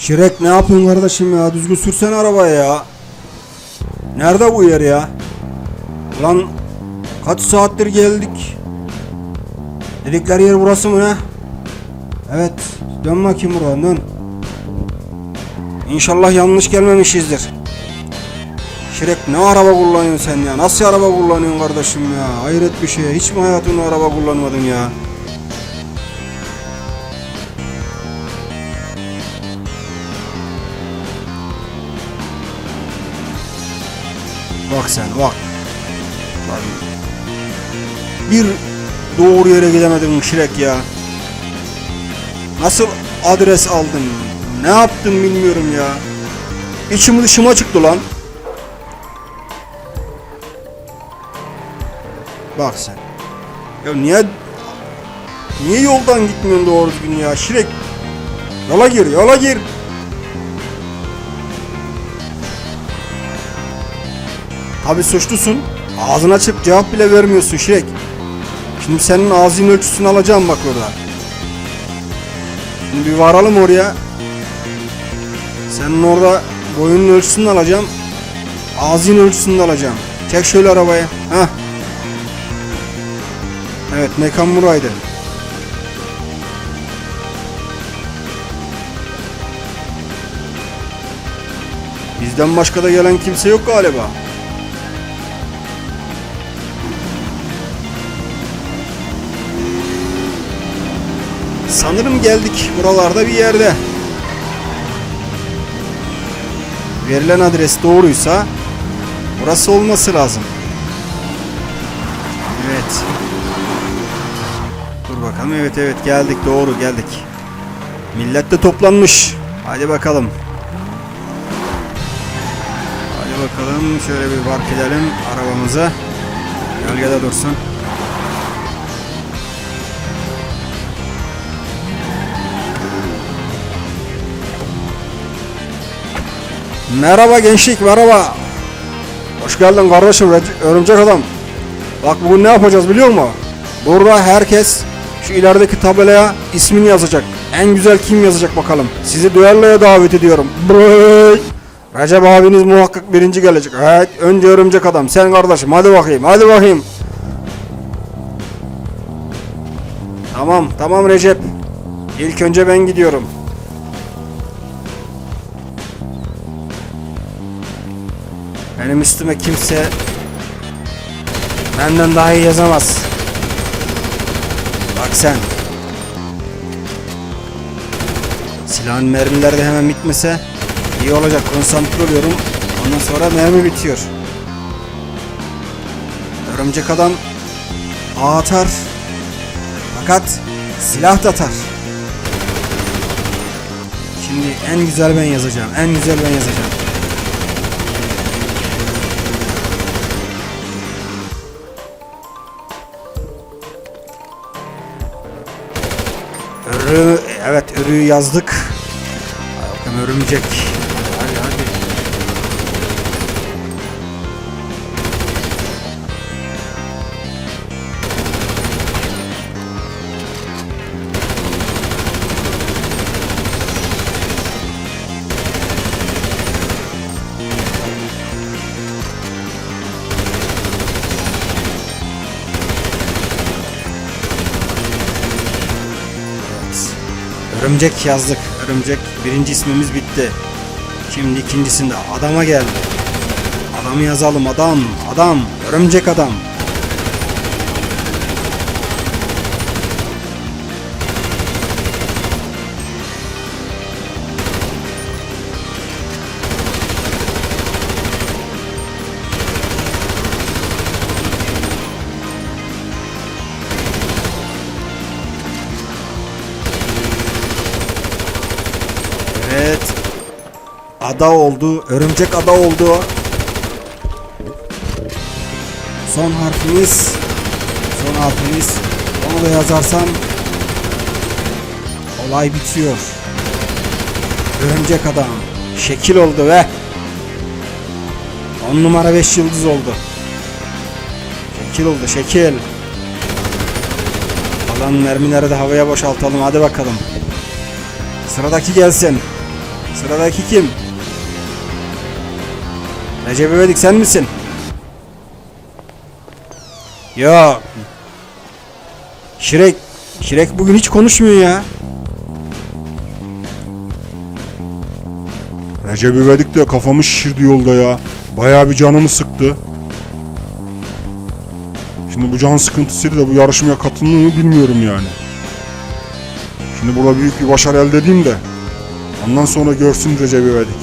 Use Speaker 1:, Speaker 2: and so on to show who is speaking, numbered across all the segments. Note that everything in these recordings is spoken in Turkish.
Speaker 1: Şirek ne yapıyorsun kardeşim ya? Düzgün sürsene arabaya ya. Nerede bu yer ya? Lan kaç saattir geldik. Dedikleri yer burası mı ne? Evet. Dön bakayım buradan dön. İnşallah yanlış gelmemişizdir. Şirek ne araba kullanıyorsun sen ya? Nasıl araba kullanıyorsun kardeşim ya? Hayret bir şey. Hiç mi hayatında araba kullanmadın ya? Bak sen bak. Lan. Bir doğru yere gidemedin Şirek ya. Nasıl adres aldın? Ne yaptın bilmiyorum ya. İçim dışıma çıktı lan. Bak sen. Ya niye niye yoldan gitmiyorsun doğru düzgün ya Şirek? Yola gir, yola gir. Tabi suçlusun. Ağzını açıp cevap bile vermiyorsun Şirek. Şimdi senin ağzının ölçüsünü alacağım bak orada. Şimdi bir varalım oraya. Senin orada boyunun ölçüsünü alacağım. Ağzının ölçüsünü alacağım. Çek şöyle arabayı. Heh. Evet mekan buraydı. Bizden başka da gelen kimse yok galiba. Sanırım geldik buralarda bir yerde. Verilen adres doğruysa burası olması lazım. Evet. Dur bakalım. Evet evet geldik doğru geldik. Millet de toplanmış. Hadi bakalım. Hadi bakalım şöyle bir park edelim arabamıza. Gölgede dursun. Merhaba gençlik merhaba. Hoş geldin kardeşim örümcek adam. Bak bugün ne yapacağız biliyor musun? Burada herkes şu ilerideki tabelaya ismini yazacak. En güzel kim yazacak bakalım. Sizi düelloya davet ediyorum. Brrrr. Recep abiniz muhakkak birinci gelecek. Evet önce örümcek adam sen kardeşim hadi bakayım hadi bakayım. Tamam tamam Recep. İlk önce ben gidiyorum. Benim üstüme kimse benden daha iyi yazamaz. Bak sen. Silahın mermileri de hemen bitmese iyi olacak. Konsantre oluyorum. Ondan sonra mermi bitiyor. Örümcek adam ağ atar. Fakat silah da atar. Şimdi en güzel ben yazacağım. En güzel ben yazacağım. Örüyü yazdık. Hadi bakalım. Örümcek yazdık. Örümcek birinci ismimiz bitti. Şimdi ikincisinde adama geldi. Adamı yazalım adam. Adam. Örümcek adam. Ada oldu. Örümcek ada oldu. Son harfimiz. Son harfimiz. Onu da yazarsam olay bitiyor. Örümcek adam. Şekil oldu ve 10 numara 5 yıldız oldu. Şekil oldu şekil. Kalan mermileri de havaya boşaltalım hadi bakalım. Sıradaki gelsin. Sıradaki kim? Recep İvedik sen misin? Yok. Şirek. Şirek bugün hiç konuşmuyor ya.
Speaker 2: Recep İvedik de kafamı şişirdi yolda ya. Bayağı bir canımı sıktı. Şimdi bu can sıkıntısıyla da bu yarışmaya katılır mı bilmiyorum yani. Şimdi burada büyük bir başarı elde edeyim de. Ondan sonra görsün Recep İvedik.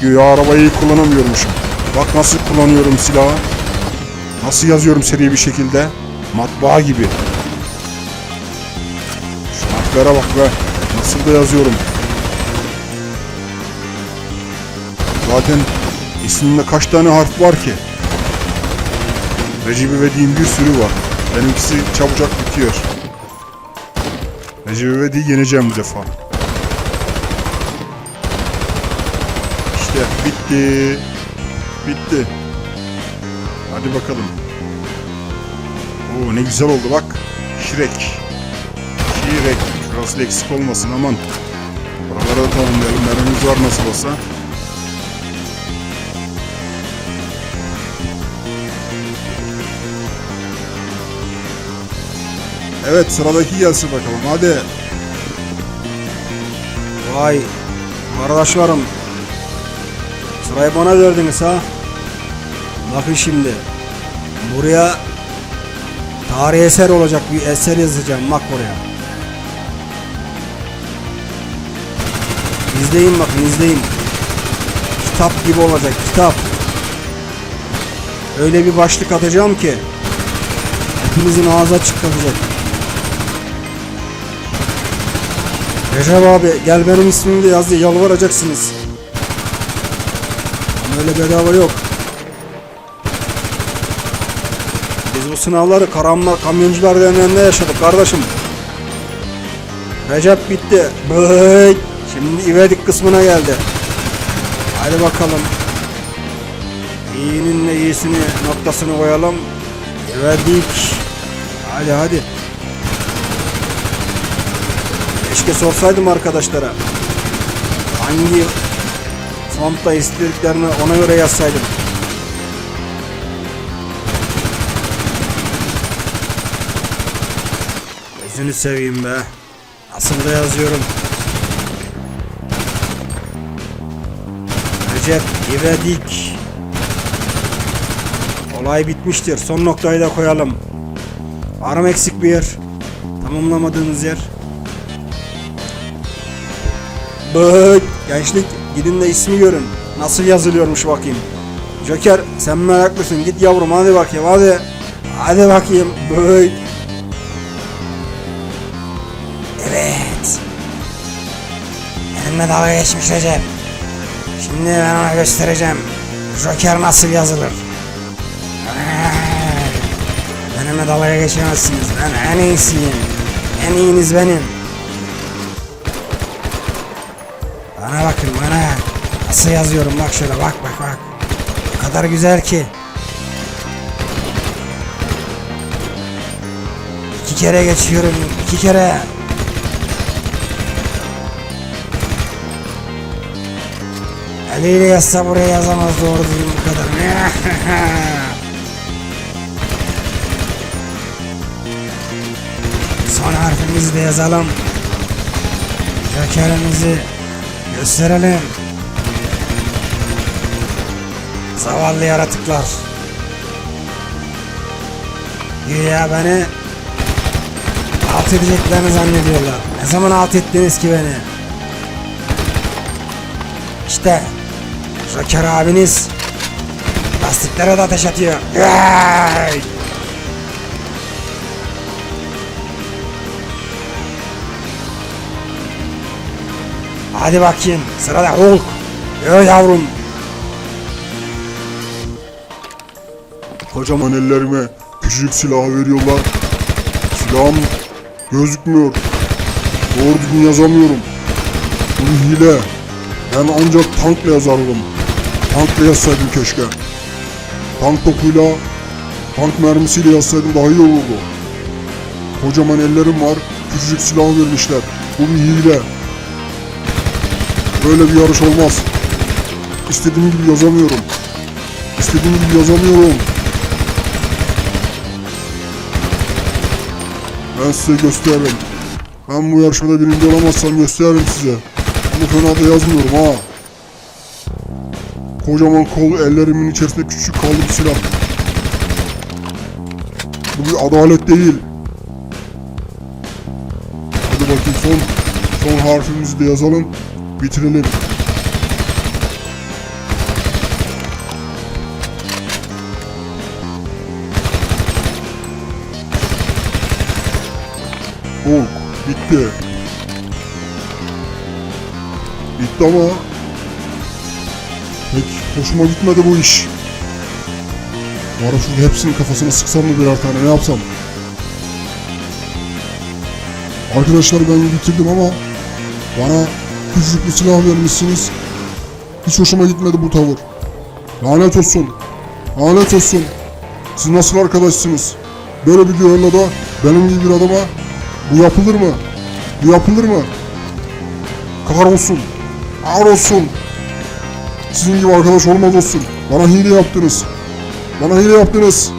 Speaker 2: Güya arabayı kullanamıyormuşum. Bak nasıl kullanıyorum silahı. Nasıl yazıyorum seri bir şekilde. Matbaa gibi. Şu harflere bak be. Nasıl da yazıyorum. Zaten isminde kaç tane harf var ki? Recep İvedik'in bir sürü var. Benimkisi çabucak bitiyor. Recep İvedik'i yeneceğim bu defa. İşte bitti. Bitti. Hadi bakalım. Oo ne güzel oldu bak. Şirek. Şirek. Şurası eksik olmasın aman. Buralara da tamamlayalım. Mermimiz var nasıl olsa. Evet sıradaki gelsin bakalım hadi.
Speaker 1: Vay. Kardeşlerim. Sırayı bana verdiniz ha. Bakın şimdi. Buraya tarih eser olacak bir eser yazacağım. Bak buraya. İzleyin bakın izleyin. Kitap gibi olacak kitap. Öyle bir başlık atacağım ki hepinizin ağzı açık kalacak. Recep abi gel benim ismimi de yaz diye yalvaracaksınız. Öyle bedava yok. Biz bu sınavları Karamlar Kamyoncular Derneği'nde yaşadık kardeşim. Recep bitti. Bıy. Şimdi İvedik kısmına geldi. Hadi bakalım. İyinin de iyisini noktasını koyalım. İvedik. Hadi hadi. Keşke sorsaydım arkadaşlara. Hangi fontta istediklerini ona göre yazsaydım. Gözünü seveyim be. Nasıl da yazıyorum. Recep İvedik. Olay bitmiştir. Son noktayı da koyalım. Var mı eksik bir yer? Tamamlamadığınız yer? Bık gençlik gidin de ismi görün. Nasıl yazılıyormuş bakayım. Joker sen meraklısın git yavrum hadi bakayım hadi. Hadi bakayım bık. Evet. Benimle dalga geçmiş Recep. Şimdi ben ona göstereceğim. Joker nasıl yazılır. Benimle dalga geçemezsiniz. Ben en iyisiyim. En iyiniz benim. Bana bakın. Nasıl yazıyorum bak şöyle bak bak bak. O kadar güzel ki. İki kere geçiyorum. iki kere. Eliyle yazsa buraya yazamaz doğru düzgün bu kadar. Son harfimizi de yazalım. Jokerimizi gösterelim. Zavallı yaratıklar. Güya beni alt edeceklerini zannediyorlar. Ne zaman alt ettiniz ki beni? İşte Joker abiniz lastiklere de ateş atıyor. Yay! Hadi bakayım sırada Hulk. Yo yavrum.
Speaker 2: Kocaman ellerime küçücük silah veriyorlar. Silahım gözükmüyor. Doğru düzgün yazamıyorum. Bu hile. Ben ancak tankla yazardım. Tankla yazsaydım keşke. Tank topuyla, tank mermisiyle yazsaydım daha iyi olurdu. Kocaman ellerim var, küçücük silah vermişler. Bu bir hile. Böyle bir yarış olmaz. İstediğim gibi yazamıyorum. İstediğim gibi yazamıyorum. Ben size gösteririm. Ben bu yarışmada birinci olamazsam gösteririm size. Bunu fena da yazmıyorum ha. Kocaman kol ellerimin içerisinde küçük kaldı bir silah. Bu bir adalet değil. Hadi bakayım son son harfimizi de yazalım. Bitirelim. Bitti. Bitti ama pek hoşuma gitmedi bu iş. Bu ara hepsinin kafasına sıksam mı birer tane ne yapsam? Arkadaşlar ben bitirdim ama bana küçük bir silah vermişsiniz. Hiç hoşuma gitmedi bu tavır. Lanet olsun. Lanet olsun. Siz nasıl arkadaşsınız? Böyle bir düelloda da benim gibi bir adama bu yapılır mı? Bu yapılır mı? Kahrolsun. Kahrolsun. Sizin gibi arkadaş olmaz olsun. Bana hile yaptınız. Bana hile yaptınız.